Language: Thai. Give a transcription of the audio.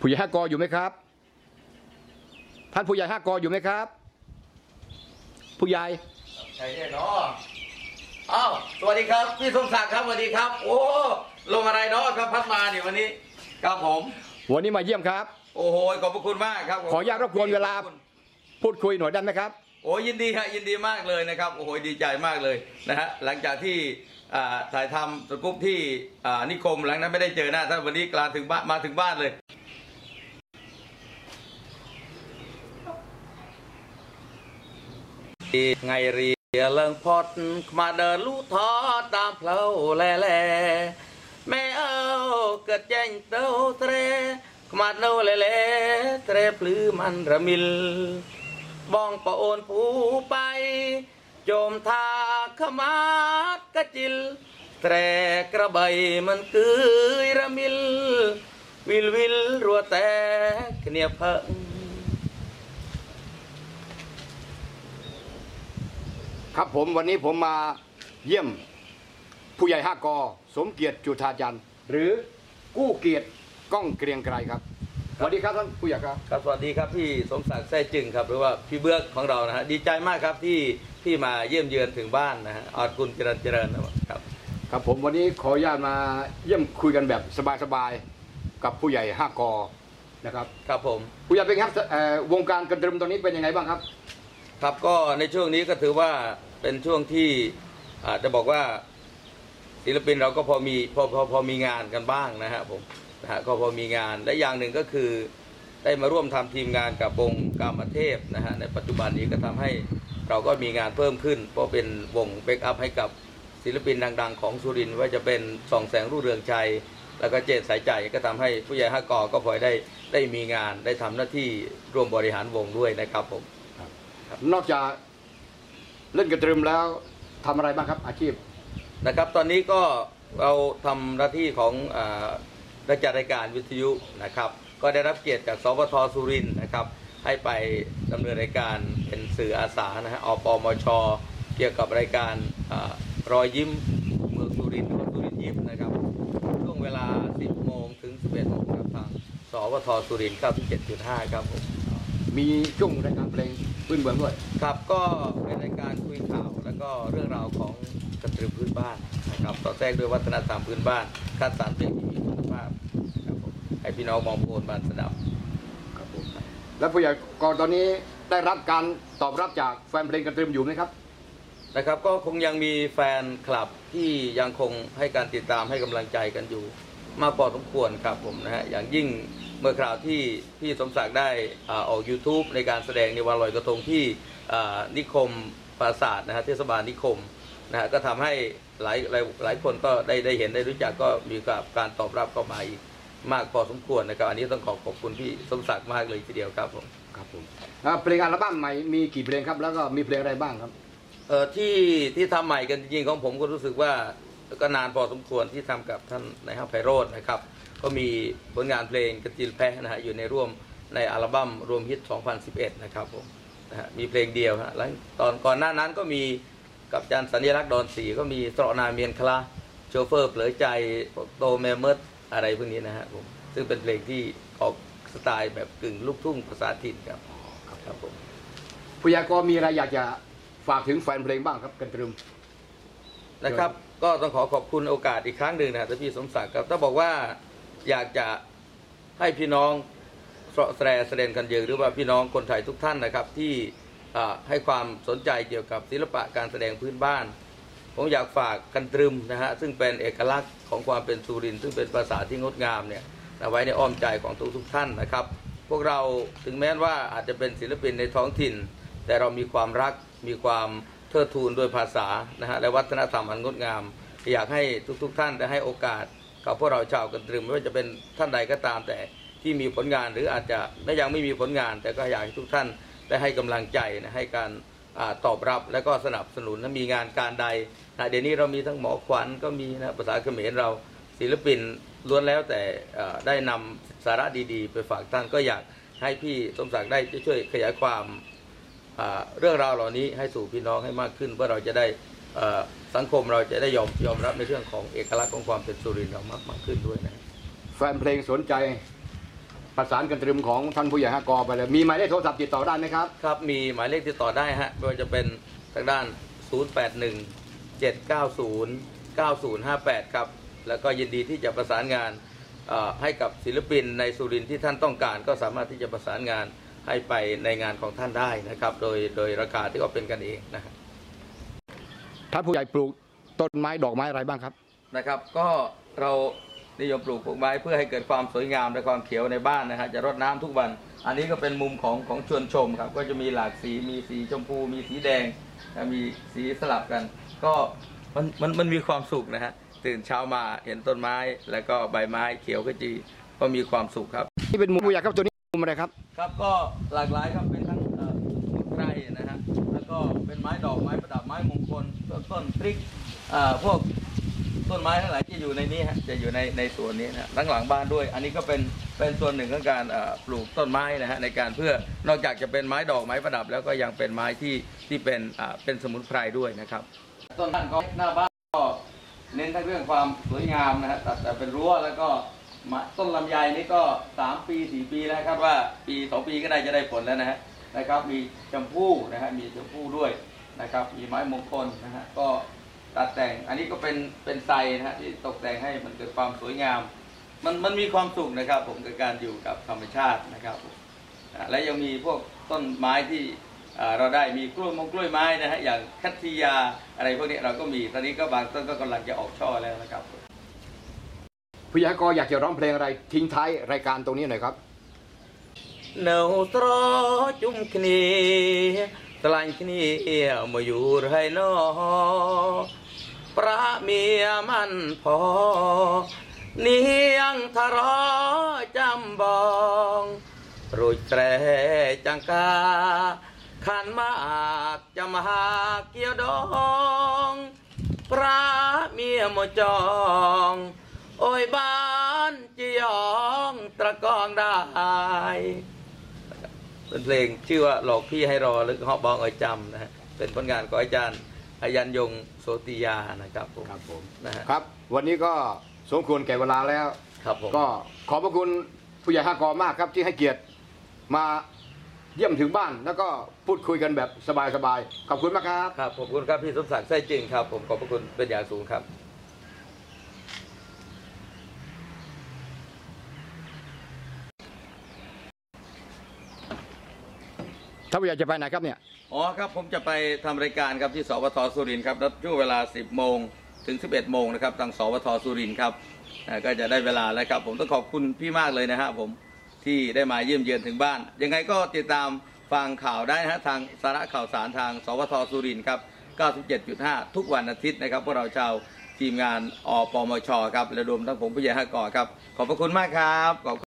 ผู้ใหญ่ห้ากออยู่ไหมครับ ท่านผู้ใหญ่ห้ากออยู่ไหมครับ ผู้ใหญ่ใช่แน่เนาะอ้าวสวัสดีครับ พี่สมศักดิ์ครับสวัสดีครับ โอ้ลงอะไรเนาะครับพัดมาเนี่ยวันนี้ครับผมวันนี้มาเยี่ยมครับ โอ้โหขอบพระคุณมากครับขออนุญาตรบกวนเวลา พูดคุยหน่อยได้ไหมครับโอ้ยินดีครับยินดีมากเลยนะครับโอ้โหดีใจมากเลยนะฮะหลังจากที่อ่าถ่ายทำสกุ๊ปที่อ่านิคมหลังนั้นไม่ได้เจอหน้าท่านวันนี้กลาถึงบ้านมาถึงบ้านเลย ไงเรียเลิงพอดมาเดินลู่ทอดตามเพลาแล่แล่แม่เอาเกิดแจ้งเต้าเตรมาเนาแล่แล่เตรปลือมันระมิลบ้องปะโอนผู้ไป โจมทาขมาดกระจิลแตรกระใบมันกือระมิล วิลวิลรัวแต่เนียเพิ่ง ครับผมวันนี้ผมมาเยี่ยมผู้ใหญ่ห้ากอสมเกียรติจุธาจันทร์หรือกู้เกียรติก้องเกรียงไกรครับสวัสดีครับท่านผู้ใหญ่ครับ ครับสวัสดีครับพี่สมศักดิ์แท้จึงครับหรือว่าพี่เบื้อกของเรานะฮะดีใจมากครับที่ที่มาเยี่ยมเยือนถึงบ้านนะฮะออดกุลเจริญเจริญนะครับครับผมวันนี้ขออนุญาตมาเยี่ยมคุยกันแบบสบายๆกับผู้ใหญ่ห้ากอนะครับครับผมผู้ใหญ่เป็นไงครับเอ่อวงการกระตรึมตอนนี้เป็นยังไงบ้างครับ ครับก็ในช่วงนี้ก็ถือว่าเป็นช่วงที่อาจจะบอกว่าศิลปินเราก็พอมีพอพอพอมีงานกันบ้างนะฮะผมนะฮะก็พอมีงานและอย่างหนึ่งก็คือได้มาร่วมทำทีมงานกับวงกามเทพนะฮะในปัจจุบันนี้ก็ทำให้เราก็มีงานเพิ่มขึ้น เพราะเป็นวงเบคอัพให้กับศิลปินดัง ๆ ของสุรินทร์ว่าจะเป็นสองแสงรุ่งเรืองชัย แล้วก็เจตสายใจก็ทำให้ผู้ใหญ่ห้ากอก็พลอยได้ได้มีงานได้ทำหน้าที่ร่วมบริหารวงด้วยนะครับผม นอกจากเล่นกระตรึมแล้วทำอะไรบ้างครับ อาชีพนะครับ ตอนนี้ก็เราทำหน้าที่ของอ่านักจัดรายการวิทยุนะครับ ก็ได้รับเกียรติจากสปทสุรินทร์นะครับ ให้ไปดำเนินรายการเป็นสื่ออาสานะฮะอปมช เกี่ยวกับรายการอารอยยิ้มเมืองสุรินทร์หรือว่าสุรินทร์ยิ้มนะครับช่วงเวลา 10 โมงถึง 11 โมงครับทางสปทสุรินทร์97.5 ครับผม มีช่วงรายการเพลงพื้นเมืองด้วย ครับก็เป็นรายการคุยข่าว แล้วก็เรื่องราวของกระตือพื้นบ้านนะครับต่อแทรกด้วยวัฒนธรรมพื้นบ้านคัดสรรเพลงที่มีคุณภาพครับผมให้พี่น้องมองโพนบ้านสนับครับผมแล้วผู้ใหญ่กอตอนนี้ได้รับการตอบรับจากแฟนเพลงกระตรึมอยู่ไหมครับนะครับก็คงยังมีแฟนคลับที่ยังคงให้การติดตามให้กำลังใจกันอยู่ มากพอสมควรครับผมนะฮะอย่างยิ่ง เมื่อคราวที่พี่สมศักดิ์ได้อ่าออก YouTube ในการแสดงในวันลอยกระทงที่อ่านิคมปราสาทนะฮะเทศบาลนิคมนะฮะก็ทำให้หลายหลายหลายคนก็ได้ได้เห็นได้รู้จักก็มีกับการตอบรับเข้ามาอีกมากพอสมควรนะครับ อันนี้ต้องขอขอบคุณพี่สมศักดิ์มากเลยทีเดียวครับผมครับผมอ่าเพลงอัลบั้มใหม่มีกี่เพลงครับ แล้วก็มีเพลงอะไรบ้างครับเออที่ที่ทำใหม่กันจริงๆของผมก็รู้สึกว่าก็นานพอสมควรที่ทำกับท่านนายห้างไพโรจน์นะครับ ก็มีผลงานเพลงกระจิลแพะนะฮะอยู่ในร่วมในอัลบั้มรวมฮิต 2011 นะครับผมนะฮะมีเพลงเดียวฮะแล้วตอนก่อนหน้านั้นก็มีกับอาจารย์สัญลักษณ์ดอนสีก็มีสระนาเมียนคลาโชเฟอร์เผลอใจโตแมมเมดอะไรพวกนี้นะฮะผมซึ่งเป็นเพลงที่ออกสไตล์แบบกึ่งลูกทุ่งภาษาถิ่นครับครับผมผู้ใหญ่กอมีอะไรอยากจะฝากถึงแฟนเพลงบ้างครับกระตรึมนะครับ ก็ต้องขอขอบคุณโอกาสอีกครั้งหนึ่งนะครับท่านพี่สมศักดิ์ครับต้องบอกว่า อยากจะให้พี่น้องแสดงแสดงกันเยอะหรือว่าพี่น้องคนไทยทุกท่านนะครับ ที่ให้ความสนใจเกี่ยวกับศิลปะการแสดงพื้นบ้าน ผมอยากฝากกันตรึมนะฮะซึ่งเป็นเอกลักษณ์ของความเป็นสุรินทร์ซึ่งเป็นภาษาที่งดงามเนี่ยไว้ในอ้อมใจของทุกทุกท่านนะครับ พวกเราถึงแม้ว่าอาจจะเป็นศิลปินในท้องถิ่น แต่เรามีความรักมีความเทิดทูนด้วยภาษานะฮะและวัฒนธรรมอันงดงาม อยากให้ทุกๆทท่านได้ให้โอกาส กับพวกเราชาวกันตรึมไม่ว่าจะเป็นท่านใดก็ตามแต่ที่มีผลงานหรืออาจจะไม่ยังไม่มีผลงาน แต่ก็อยากให้ทุกท่านได้ให้กำลังใจนะให้การอตอบรับและก็สนับสนุนถ้ามีงานการใดนะเดี๋ยวนี้เรามีทั้งหมอขวัญก็มีนะภาษาเขมรเราศิลปินล้วนแล้วแต่ได้นำสาระดีๆ ไปฝากท่านก็อยากให้พี่สมศักดิ์ได้ช่วยขยายความเรื่องราวเหล่านี้ให้สู่พี่น้องให้มากขึ้นเพื่อเราจะได้ สังคมเราจะได้ยอมยอมรับในเรื่องของเอกลักษณ์ของความเป็นสุรินทร์เรามากมากขึ้นด้วยนะแฟนเพลงสนใจประสานกันตรึมของท่านผู้ใหญ่ห้ากอไปเลยมีหมายเลขโทรศัพท์ติดต่อได้ไหมครับครับ มีหมายเลขติดต่อได้ฮะไม่ว่าจะเป็นทางด้าน 081 790 9058 ครับ แล้วก็ยินดีที่จะประสานงานเอ่อให้กับศิลปินในสุรินทร์ที่ท่านต้องการ ก็สามารถที่จะประสานงานให้ไปในงานของท่านได้นะครับ โดยโดยราคาที่ก็เป็นกันเองนะครับ ท่านผู้ใหญ่ปลูกต้นไม้ดอกไม้อะไรบ้างครับ นะครับ ก็เรานิยมปลูกปลูกไม้เพื่อให้เกิดความสวยงามและความเขียวในบ้านนะฮะจะรดน้ำทุกวัน อันนี้ก็เป็นมุมของของชวนชมครับ ก็จะมีหลากสีมีสีชมพู มีสีแดงและมีสีสลับกัน ก็มันมันมันมีความสุขนะฮะตื่นเช้ามาเห็นต้นไม้ แล้วก็ใบไม้เขียวขจีก็มีความสุขครับ นี่เป็นมุมผู้ใหญ่ครับตัวนี้มุมอะไรครับ ครับก็หลากหลายครับเป็นทั้งเอ่อสมุนไพรนะฮะแล้ว ก็เป็นไม้ดอกไม้ประดับไม้มงคลต้นพริกพวกต้นไม้ทั้งหลายที่อยู่ในนี้ฮะจะอยู่ในในส่วนนี้นะทั้งหลังบ้านด้วย อันนี้ก็เป็นเป็นส่วนหนึ่งของการปลูกต้นไม้นะฮะในการเพื่อนอกจากจะเป็นไม้ดอกไม้ประดับ แล้วก็ยังเป็นไม้ที่ที่เป็นเป็นสมุนไพรด้วยนะครับ ต้นบ้านก็หน้าบ้านก็เน้นทั้งเรื่องความสวยงามนะฮะตัดแต่เป็นรั้วแล้วก็ต้นลำไยนี่ก็สามปีสี่ปีแล้วครับว่าปีสองปีก็ได้จะได้ผลแล้วนะฮะ นะครับ มีชมพู่นะฮะมีชมพู่ด้วยนะครับ มีไม้มงคลนะฮะก็ตัดแต่งอันนี้ก็เป็นเป็นไซนะฮะที่ตกแต่งให้มันเกิดความสวยงาม มันมันมีความสุขนะครับ ผมกับการอยู่กับธรรมชาตินะครับและยังมีพวกต้นไม้ที่เราได้มีกล้วยมงกล้วยไม้นะฮะอย่างคัตติยาอะไรพวกนี้เราก็มีตอนนี้ก็บางต้นก็กำลังจะออกช่อแล้วนะครับผู้ใหญ่ห้ากออยากจะร้องเพลงอะไรทิ้งท้ายรายการตรงนี้หน่อยครับ នៅត្រជុំគ្នាឆ្លាញ់គ្នាមកយូរហើយណោប្រាមីមិនផនាងថរចាំបងរួចត្រែចង្កាខានមកចាំហាគៀវដង ប្រាមីមកចងអុយបានជាយងត្រកងដែរ เป็นเพลงชื่อว่าหลอกพี่ให้รอหรือฮอบองเอยจำนะฮะเป็นผลงานของอาจารย์อายันยงโสติยานะครับผมครับผมนะฮะครับ วันนี้ก็สมควรแก่เวลาแล้วครับผมก็ขอบพระคุณผู้ใหญ่ห้ากอมากครับที่ให้เกียรติมาเยี่ยมถึงบ้านแล้วก็พูดคุยกันแบบสบายๆขอบคุณมากครับครับขอบคุณครับพี่สมศักดิ์ไส้จริงครับ ผมขอบพระคุณเป็นอย่างสูงครับ ถ้าผู้ใหญ่จะไปไหนครับเนี่ย อ๋อครับผมจะไปทำรายการครับที่สวทสุรินทร์ครับแล้วช่วงเวลา 10 โมงถึง 11 โมงนะครับทางสวทสุรินทร์ครับอ่าก็จะได้เวลาแล้วครับ ผมต้องขอบคุณพี่มากเลยนะฮะผมที่ได้มาเยี่ยมเยือนถึงบ้าน ยังไงก็ติดตามฟังข่าวได้นะฮะทางสาระข่าวสารทางสวทสุรินทร์ครับ 97.5 ทุกวันอาทิตย์นะครับพวกเราชาวทีมงานอปมชครับและรวมทั้งผมผู้ใหญ่ห้ากอครับ ขอบพระคุณมากครับขอบ